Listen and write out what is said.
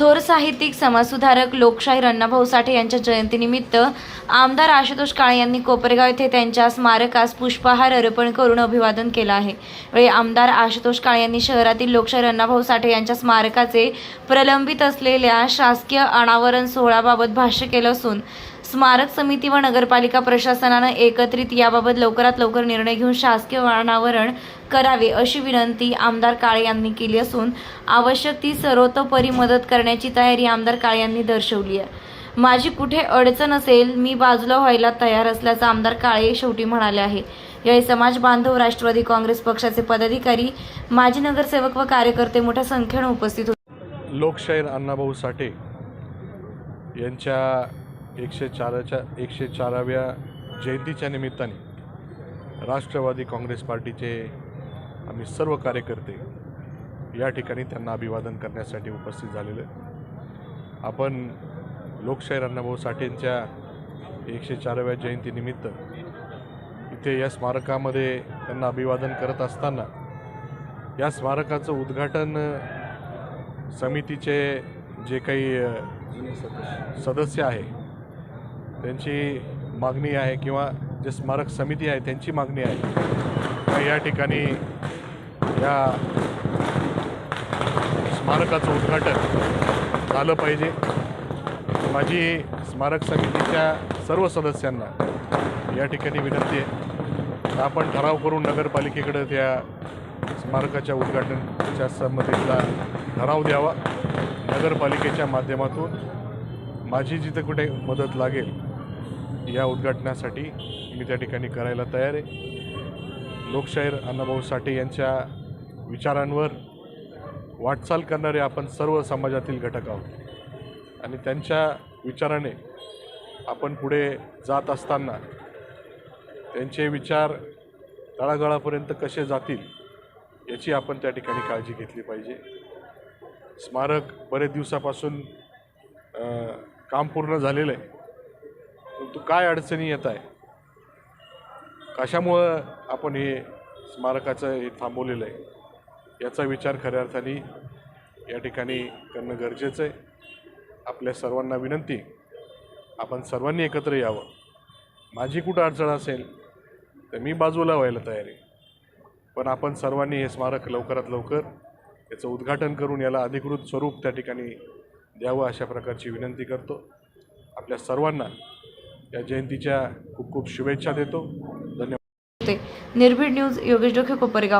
थोर साहित्यिक समाजसुधारक लोकशाहीर अण्णाभाऊ साठे यांच्या जयंतीनिमित्त आमदार आशुतोष काळे यांनी कोपरगाव येथे त्यांच्या स्मारकास पुष्पहार अर्पण करून अभिवादन केलं आहे. वेळी आमदार आशुतोष काळे यांनी शहरातील लोकशाहीर अण्णाभाऊ साठे यांच्या स्मारकाचे प्रलंबित असलेल्या शासकीय अनावरण सोहळ्याबाबत भाष्य केलं असून स्मारक समिती व नगरपालिका प्रशासनानं एकत्रित याबाबत लवकरात लवकर निर्णय घेऊन शासकीय अनावरण करावे अशी विनंती आमदार काळे यांनी केली असून आवश्यक ती सर्वतोपरी मदत करण्याची तयारी आमदार काळे यांनी दर्शवली आहे. माझी कुठे अडचण असेल मी बाजूला व्हायला तयार असल्याचं आमदार काळे शेवटी म्हणाले आहे यावेळी समाज बांधव राष्ट्रवादी काँग्रेस पक्षाचे पदाधिकारी माजी नगरसेवक व कार्यकर्ते मोठ्या संख्येनं उपस्थित होते. लोकशाहीर अण्णाभाऊ साठे यांच्या एकशे चाराच्या एकशे चाराव्या जयंतीच्या निमित्ताने राष्ट्रवादी काँग्रेस पार्टीचे आम्ही सर्व कार्यकर्ते या ठिकाणी त्यांना अभिवादन करण्यासाठी उपस्थित झालेलो आपण लोकशाहीर अण्णाभाऊ साठेंच्या एकशे चाराव्या जयंतीनिमित्त इथे या स्मारकामध्ये त्यांना अभिवादन करत असताना या स्मारकाचं उद्घाटन समितीचे जे काही सदस्य आहे त्यांची मागणी आहे किंवा जे स्मारक समिती आहे त्यांची मागणी आहे. या ठिकाणी या स्मारकाचं उद्घाटन झालं पाहिजे. माझी स्मारक समितीच्या सर्व सदस्यांना या ठिकाणी विनंती आहे. आपण ठराव करून नगरपालिकेकडे त्या स्मारकाच्या उद्घाटनाच्या संमतीला ठराव द्यावा. नगरपालिकेच्या माध्यमातून माझी जिथं कुठे मदत लागेल या उद्घाटनासाठी मी त्या ठिकाणी करायला तयार आहे. लोकशाहीर अण्णाभाऊ साठे यांच्या विचारांवर वाटचाल करणारे आपण सर्व समाजातील घटक आहोत. आणि त्यांच्या विचाराने आपण पुढे जात असताना त्यांचे विचार तळागाळापर्यंत कसे जातील याची आपण त्या ठिकाणी काळजी घेतली पाहिजे. स्मारक बरेच दिवसापासून काम पूर्ण झालेलं आहे. परंतु काय अडचणी येत आहे कशामुळं आपण हे स्मारकाचं हे थांबवलेलं आहे? याचा विचार खऱ्या अर्थाने या ठिकाणी करणं गरजेचं आहे. आपल्या सर्वांना विनंती आपण सर्वांनी एकत्र यावं. माझी कुठं अडचण असेल तर मी बाजूला व्हायला तयार आहे. पण आपण सर्वांनी हे स्मारक लवकरात लवकर याचं उद्घाटन करून याला अधिकृत स्वरूप त्या ठिकाणी द्यावं अशा प्रकारची विनंती करतो. आपल्या सर्वांना या जयंतीच्या खूप खूप शुभेच्छा देतो. निर्भीड न्यूज योगेश डोके कोपरगाव.